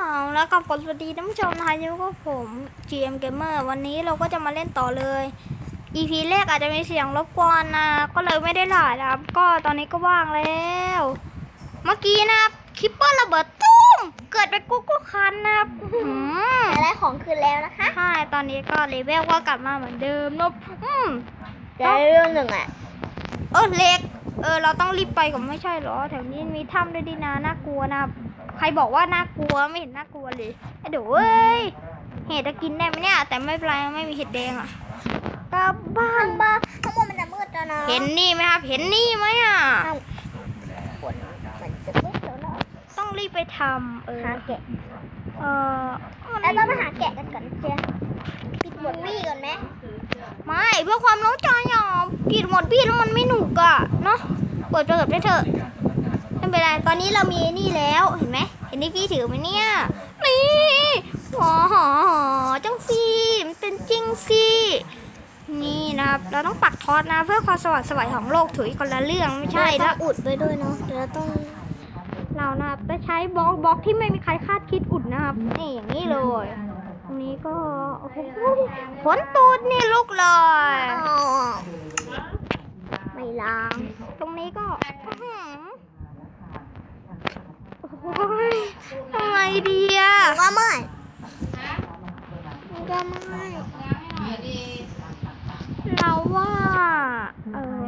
เอาแล้วกับกดสวัสดีท่านผู้ชมนะคะอยู่กับผม GM Gamer วันนี้เราก็จะมาเล่นต่อเลย EP แรกอาจจะมีเสียงรบกวนนะ ก็เลยไม่ได้ถ่ายนะครับ ก็ตอนนี้ก็ว่างแล้ว เมื่อกี้นะครับคิปเปอร์ระเบิดตุ้ม เกิดไปกุ๊กกุ๊กคันนะครับอื้อหือแต่ได้ของคืนแล้วนะคะ ใช่ ตอนนี้ก็เลเวลก็กลับมาเหมือนเดิมเนบอืมได้เรื่องหนึ่งอะเออเล็ก เออ เราต้องรีบไปกับไม่ใช่เหรอ แถวนี้มีถ้ำด้วยดีนะน่ากลัวนะ ใครบอกว่าน่ากลัวไม่เห็นน่ากลัวเลยไอ้เดี๋ยวเว้ยเห็ดจะกินได้ไหมเนี่ย แต่ไม่เป็นไรไม่มีเห็ดแดงอะกลับบ้านข้างบ้านข้างบนมันจะมืดแล้วนะเห็นนี่ไหมครับ เห็นนี่ไหมอะข้างบนมันจะมืดแล้วนะต้องรีบไปทำเออหาแกะเออมันแล้วเราไปหาแกะกันก่อนเชียปิดหมดวี่ก่อนไหมไม่เพื่อความรู้ใจอะกินหมดพี่แล้วมันไม่หนุกอะเนาะเปิดเปิดได้เถอะไม่ เป็นไร ตอนนี้เรามีนี่แล้ว เห็นไหม เห็นที่พี่ถือไหมเนี่ย นี่หอหอหอจังสิมันเป็นจริงสินี่นะครับ เราต้องปักทอดนะ เพื่อความสว่างไสวัยของโลกถืออีกคนละเรื่องไม่ใช่แล้แล้ววอุดไปด้วยเนาะ เดี๋ยวเราต้อง เรานะครับจะใช้บล็อกบล็อกที่ไม่มีใครคาดคิดอุดนะครับ นี่อย่างนี้เลย ตรงนี้ก็โอ้โหขนตูดนี่ลุกเลยอ๋อไม่ล้าง ตรงนี้ก็อื้อหือโอ้ ยทำไงดีอะว่าไม่ก็ไม่เราว่าเออ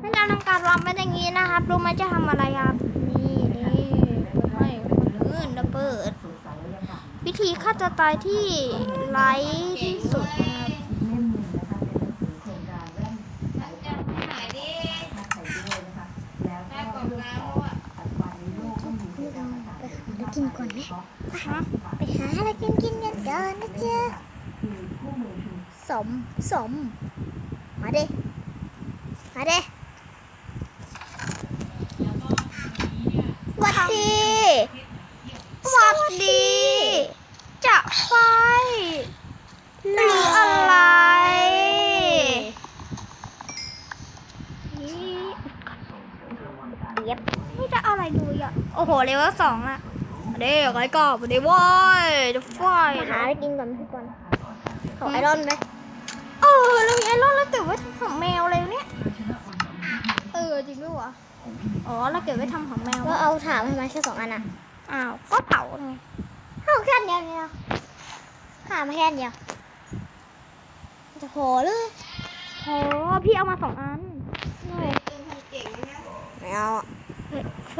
ให้เราทำการวางเป็นอย่างนี้นะครับรู้ไหมจะทำอะไรครับนี่นี่ให้คนอื่นระเบิด วิธีฆ่าตัวตายที่ไร้ที่สุดนะครับ ไป หาอะไรกินก่อนไหมฮะไปหาอะไรกินกินกันก่อนนะเจ้าสมสม มาดิมาดิหวัดดีสวัสดีจะไฟหรืออะไรเย็บไม่ได้อะไรเลยอะ โอ้โหเลเวลสองอะ เด็กไอ้กอบเด็กว้ยจะไฟมาหาอะไรกินก่อนพี่ก่อนขอไอรอนไหมเออเรามีไอรอนแล้วเก็บไว้ทำของแมวอะไรเนี่ยเออจริงด้วยวะอ๋อเราเก็บไว้ทำของแมวก็เอาถามทำไมแค่สองอันอะอ้าวก็เผาไงเอาแค่เดียวเนี่ยหามาแค่อันเดียวจะพอเลยโอ้พี่เอามาสองอันไม่เอา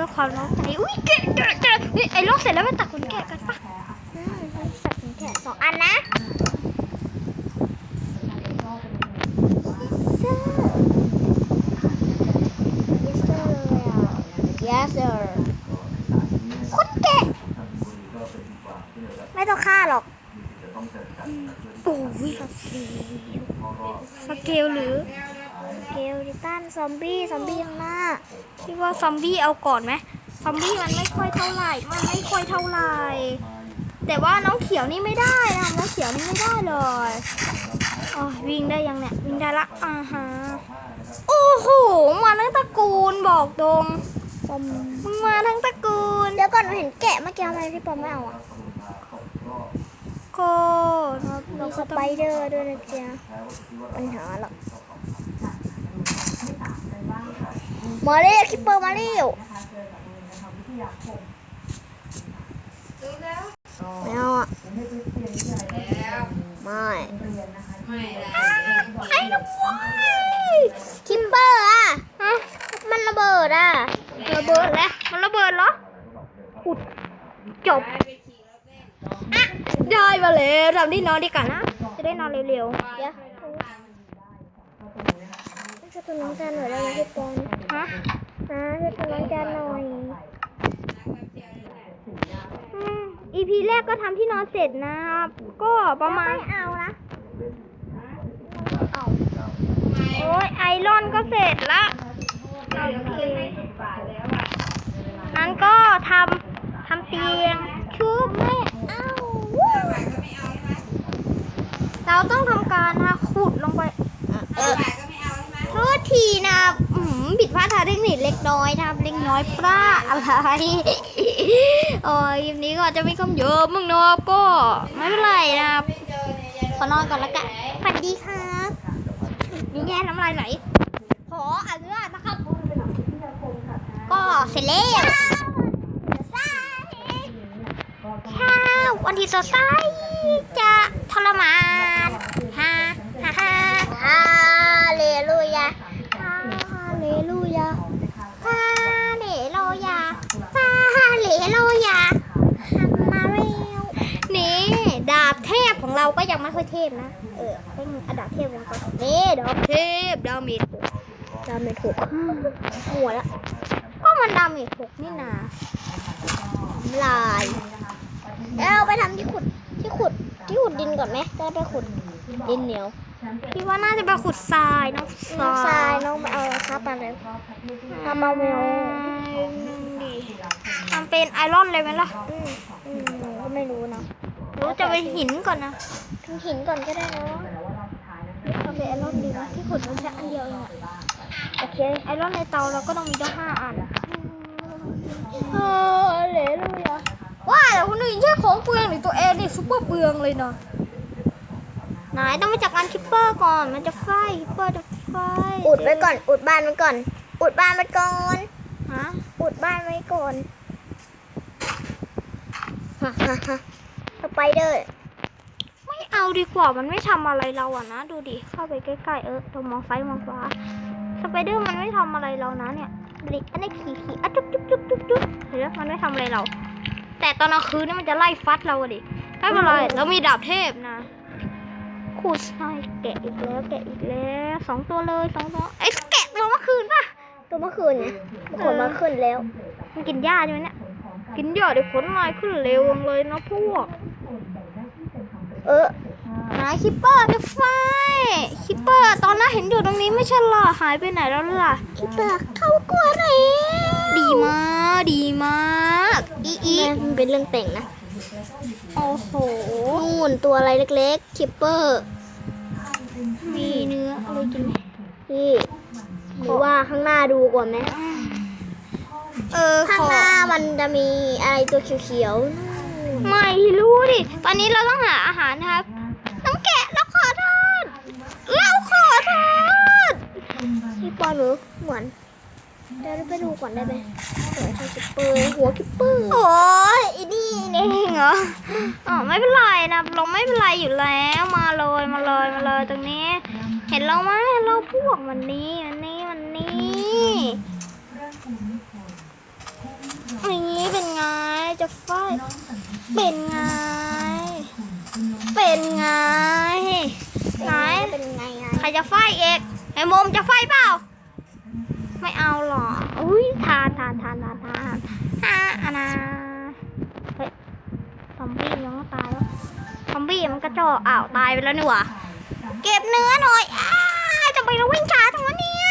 พื่อความร้อนใจอุ้ยแกะแกะแกะเฮ้ยไอ้ลอกเสร็จแล้วไปตักขนแกะกันปะอืมสัตว์แค่สองอันนะเซอร์ yes sir เลยอะ yes sir คนแกะไม่ต้องฆ่าหรอกโอ้ยสเกลหรือ เกลดิตันซอมบี้ซอมบี้ข้างหน้าพี่ว่าซอมบี้เอาก่อนไหมซอมบี้มันไม่ค่อยเท่าไหร่มันไม่ค่อยเท่าไหร่แต่ว่าน้องเขียวนี่ไม่ได้นะน้องเขียวนี่ไม่ได้เลยอ๋อวิ่งได้ยังเนี่ยวิ่งได้ละอ่าฮะโอ้โหมาทั้งตระกูลบอกตรงซอมมึงมาทั้งตระกูลเดี๋ยวก่อนหนูเห็นแกะเมื่อกี้ทำไมพี่ปอมไม่เอาอะก็มีสไปเดอร์ด้วยนะจ๊ะปัญหาหรอก มาเร็วคิปเปอร์มาเร็วไม่เอาอะไม่ไอ้ลูกวายคิปเปอร์อะฮะมันระเบิดอะระเบิดแล้วมันระเบิดเหรออุดจบอะได้มาแล้วทำที่นอนดีกว่านะ จะได้นอนเร็วเดี๋ยวช่วย คุณน้องจานหน่อยได้ไหมพี่ปอนๆฮะนะช่วยคุณน้องจานหน่อยอืม EP แรกก็ทำที่นอนเสร็จนะครับ ก็ประมาณไม่เอานะเอาโอ้ยไอรอนก็เสร็จละโอเคนั้นก็ทำทำเตียงชุบไม่เอาเราต้องทำการนะขุดลงไป เออใช่ษทีนะผิดพลาดทางเทคนิคเล็กน้อยนะครับเล็กน้อยปลาอะไรโอ้ยคลิปนี้ก็จะไม่คำเยอะมึงนาะก็ไม่เป็นไรนะครับขอนอนก่อนละกันฝันดีครับนี่แย่น้ำลายไหลขออนุญาตนะครับ ก็เสร็จแล้วข้าววันที่สดใสจะทรมานฮ่าฮ่าฮ่า ฮาเลลูยา ฮา เลลูยาฮาเลโลยาฮาเลโลยามาเร็วนี่ ดาบเทพของเราก็ยังไม่ค่อยเทพนะ เออเป็นอดาบเทพของเรานี่ดาบเทพดาเมจดาเมจหกหัวละก็มันดาเมจหกนี่นาลายแล้วเราไปทำที่ขุดที่ขุดที่ขุดดินก่อนไหมจะได้ไปขุดดินเหนียว พี่ว่าน่าจะไปขุดทรายเนอะน้องทรายน้องมาเอาครับมาเลยทำเอาเมลดีทำเป็นไอรอนเลยไหมล่ะอืมอืมหนูก็ไม่รู้นะรู้จะไปหินก่อนนะถึงหินก่อนก็ได้เนาะเอาไปไอรอนดีนะที่ขุดมันแค่อันเดียวเองอะโอเคไอรอนในเตาเราก็ต้องมีตั้งห้าอันเออเหลลูยาว่าแต่คนอื่นใช่ของเปลืองหรือตัวเองนี่ซุปเปอร์เปลืองเลยเนาะ ไหนต้องมาจากการคิปเปอร์ก่อน มันจะไฟคิปเปอร์จะไฟอุดไว้ก่อน อุดบ้านไว้ก่อน อุดบ้านไว้ก่อน ฮะ อุดบ้านไว้ก่อนฮ่าฮ่าฮ่าสไปเดอร์ ไม่เอาดีกว่า มันไม่ทำอะไรเราอะนะ ดูดิ เข้าไปใกล้ๆ เออตรงมองซ้ายมองขวา สไปเดอร์มันไม่ทำอะไรเรานะเนี่ยดูดิอันนี้ขี่ขี่อะจุ๊บจุ๊บจุ๊บจุ๊บจุ๊บเห็นไหมมันไม่ทำอะไรเรา แต่ตอนกลางคืนนี่มันจะไล่ฟัดเราอะดิ ไม่เป็นไร เรามีดาบเทพนะ ขูดใช่แกะอีกแล้วแกะอีกแล้วสองตัวเลยสองตัวไอ้แกะตัวเมื่อคืนป่ะตัวเมื่อคืนไงขนมาขึ้นแล้ว มันกินหญ้าใช่ไหมเนี่ยกินหญ้าเดี๋ยวขนลายขึ้นเร็วเลยนะพวก เออหายคิปเปอร์ไปไฟคิปเปอร์ตอนนั้นเห็นอยู่ตรงนี้ไม่ใช่เหรอหายไปไหนแล้วล่ะคิดเปลือกเข้ากลัวหน่อยดีมากดีมากอีอีเป็นเรื่องแต่งนะ อ้โหนู่นตัวอะไรเล็กๆคิปเปอร์ มีเนื้ออะไรกินไหมพี่หรือว่าข้างหน้าดูก่อนไหมเออข้างขอหน้ามันจะมีอะไรตัวเขียวๆนู่นไม่รู้ดิ ตอนนี้เราต้องหาอาหารนะครับ น้องแกะเราขอโทษเราขอโทษพี่ปอนหนูเหมือน เดี๋ยวไปดูก่อนได้ไหมหัวคิปเปอร์หัวคิปเปอร์โอ้ยอีนี่เองเหรออ๋อไม่เป็นไรนะเราไม่เป็นไรอยู่แล้วมาเลยมาเลยมาเลยตรงนี้ เห็นเราไหมเราพวกมันนี้มันนี้มันนี้อย่างนี้เป็นไงจะไฟเป็นไง เป็นไงไหนเป็นไงไงใครจะไฟเอกไอ้โมมจะไฟเปล่า ไม่เอาหรออุ้ยทานทานทานทานทานอ่าอานาเฮ้ยซอมบี้ยังตายแล้วซอมบี้มันกระจอกอ้าวตายไปแล้วนี่หว่าเก็บเนื้อหน่อยอ้าจะไปเราวิ่งช้าจังวะเนี่ย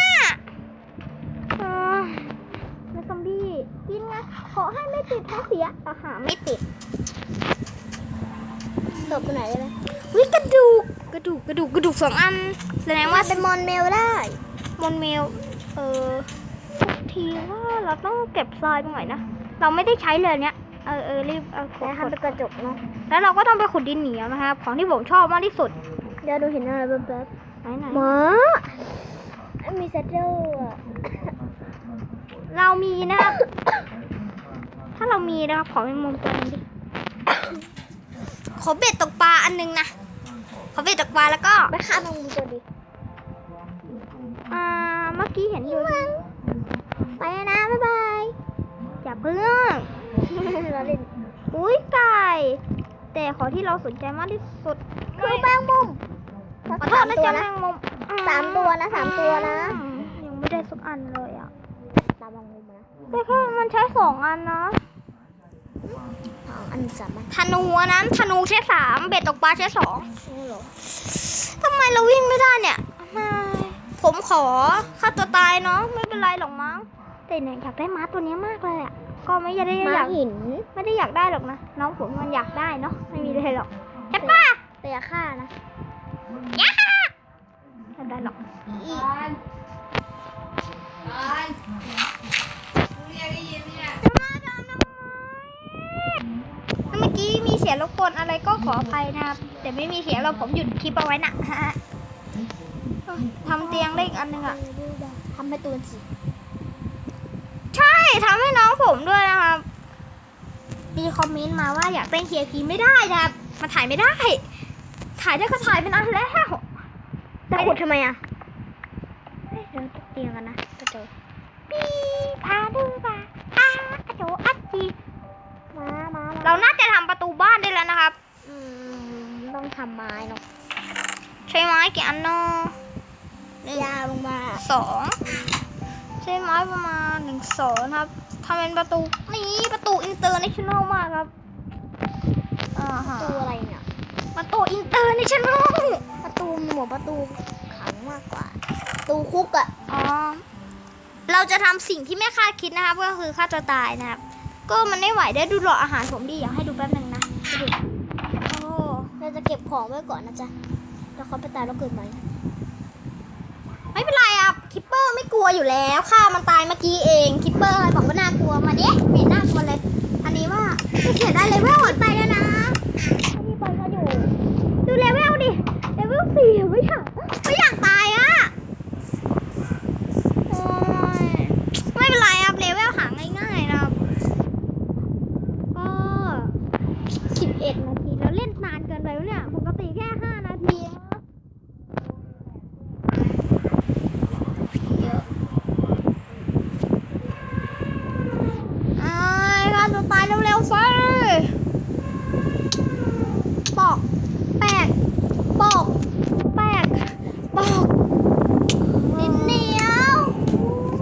เออแล้วซอมบี้กินไงขอให้ไม่ติดท้องเสียแต่หาไม่ติดตบไปไหนได้ไหมวิกระดูกกระดูกกระดูกกระดูกสองอันแสดงว่าเป็นมอนเมลได้มอนเมล เออทุกทีว่าเราต้องเก็บทรายตรงไหนนะ เราไม่ได้ใช้เลยเนี้ยเออเออรีบเอาขแต่ดทำเป็นกระจกเนาะแล้วเราก็ต้องไปขุดดินเหนียวนะครับ ของที่ผมชอบมากที่สุด เดี๋ยวดูเห็นอะไรแป๊บไหนไหนๆหมามีเซตเตอร์อะเรามีนะครับ ถ้าเรามีนะครับขอเป็นมุมตัวหนึงดิขอเบ็ดตกปลาอันนึงนะขอเบ็ดตกปลาแล้วก็ไปฆ่าแมงมุมตัวดิอ่าเมื่ อกี้เห็นอยู่ไปแล้วนะ บ๊ายบาย อย่าเพิ่งเราเล่นอุ้ยไก่ แต่ขอที่เราสนใจมากที่สุด คือแมงมุมขอโทสาษมนะตัวจ๊ะแมนะงมุมสามตัวนะสามตัวนะอืมยังไม่ได้สักอันเลยอะตามแมงมุมนะแต่แค่มันใช้สองอันนะอ๋ออันสามอันธนูอันนั้นธนูใช้สามเบ็ดตกปลาใช้สองนี่เหรอทำไมเราวิ่งไม่ได้เนี่ยไม่ ผมขอฆ่าตัวตายเนาะไม่เป็นไรหรอกมั้งแต่เนี่ยอยากได้ม้าตัวนี้มากเลยอะก็ไม่ได้อยากหินไม่ได้อยากได้หรอกนะน้องผมมันอยากได้เนาะไม่มีเลยหรอกใช่ปะแต่อย่าฆ่านะย่าไม่ได้หรอกเมื่อกี้มีเสียงรบกวนอะไรก็ขออภัยนะครับแต่ไม่มีเสียงเราผมหยุดคลิปเอาไว้นะฮะ ทำเตียงได้อีกอันหนึงอะทำให้ตัวสิ ใช่ทำให้น้องผมด้วยนะครับ มีคอมเมนต์มาว่าอยากเต้นเคพีไม่ได้นะครับมาถ่ายไม่ได้ ถ่ายได้ก็ถ่ายเป็นอันแล้วจะขุดทำไมอะเฮ้ยเดินตกเตียงกันนะกระโจปีพาดูป่ะอากระโจอัดจีมามาเราน่าจะทำประตูบ้านได้แล้วนะครับ อืม ต้องทำไม้เนาะใช้ไม้กี่อันเนาะห นึ่งยาวลงมาสองใช้ไม้ประมาณหนึ่งสองครับทำเป็นประตูนี่ประตูอินเตอร์เนชั่นแนลมากครับอ่าฮะตัวอะไรเนี่ยประตูอินเตอร์เนชั่นแนลประตูหมวประตูขังมากกว่าประตูคุกอะอ๋อเราจะทำสิ่งที่ไม่คาดคิดนะครับ ก็คือฆ่าตัวตายนะครับ ก็มันไม่ไหวได้ดูหลอดอาหารผมดีอยากให้ดูแป๊บหนึงนะดูโอ้เราจะเก็บของไว้ก่อนนะจ๊ะแล้วเขาไปตายแล้วเกิดใหม่ ไม่เป็นไรอะคิปเปอร์ไม่กลัวอยู่แล้วฆ่ามันตายเมื่อกี้เองคิปเปอร์อะไรบอกว่าน่ากลัวมาเด็กเห็นน่ากลัวเลย อันนี้ว่าไม่เขียนได้เลเวลไปแล้วนะพี่ปอยเขาอยู่ ดูเลเวลดิเลเวลสี่ไม่ใช่ากไม่อยากตายอะโอ้ยไม่เป็นไรครับเลเวลหาง่ายๆนะครับ ก็สิบเอ็ดนาทีแล้วเล่นนานเกินไปวะเนี่ย ปกติแค่ห้านาทีเองนะเยอะไอ้ข้าตัวตา ยเร็วๆสิปอกแปลกปอกแปลกปอกดินเหนียว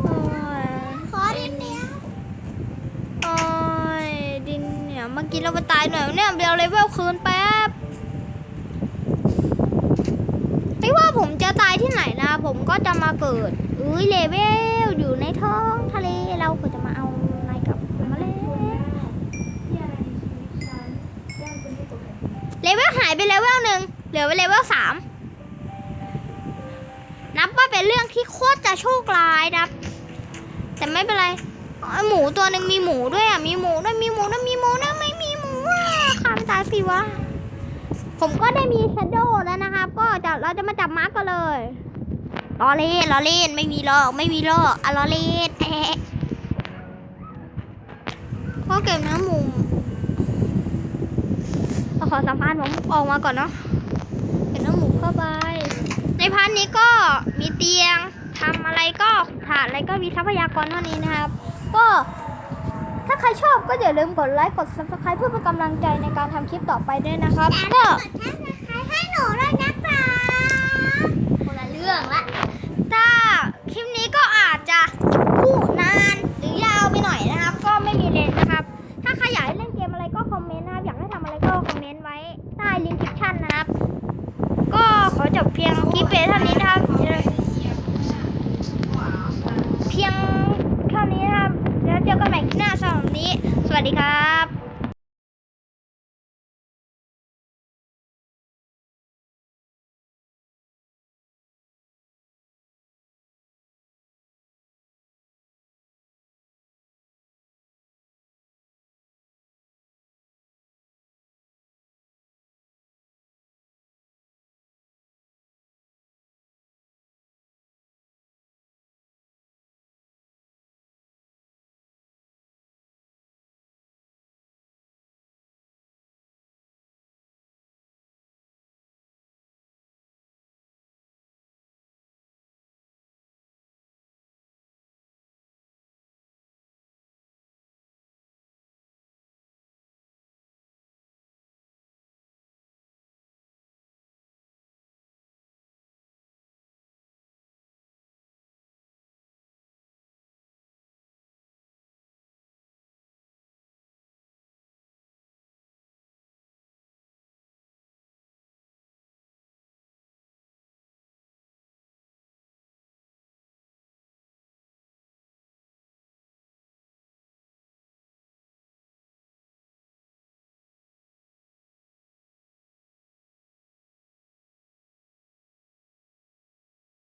โอ้ยขอดินเนี้ยโอ้ยดินเหนียวเมื่อกี้เราไปตายหน่อยเนี่ยเบลเลเวลคืนแป๊บไม่ว่าผมจะตายที่ไหนนะ ผมก็จะมาเกิดอุ้ยเลเวลอยู่ในท้องทะเลเราก็จะมาเอานายกลับมาเลย เลเวลหายไปเลเวลหนึ่งเหลือไปเลเวลสามนับว่าเป็นเรื่องที่โคตรจะโชคร้ายนะครับแต่ไม่เป็นไรหมูตัวหนึ่งมีหมูด้วยอะมีหมูด้วยมีหมูด้วยมีหมูด้วยไม่มีหมูอะข้ามตายสิวะผมก็ได้มีช a โดแล้วนะครับ ก็จะเราจะมาจับมาร์กกันเลยล้อเล่นล้อเล่นไม่มีหรอกไม่มีหรอกอะล้อเล่นแอะก็เก็บเนื้อหมู ขอสัมภาษณ์ผมออกมาก่อนเนาะเก็บเนื้อหมูเข้าไป ในพันนี้ก็มีเตียงทำอะไรก็ถาดอะไรก็มีทรัพยากรเท่านี้นะครับ ก็ถ้าใครชอบก็อย่าลืมกดไลค์กดซับสไคร b e เพื่อเป็นกำลังใจในการทำคลิปต่อไปด้วยนะครับก็ให้หนูด้วยนะ ดีครับ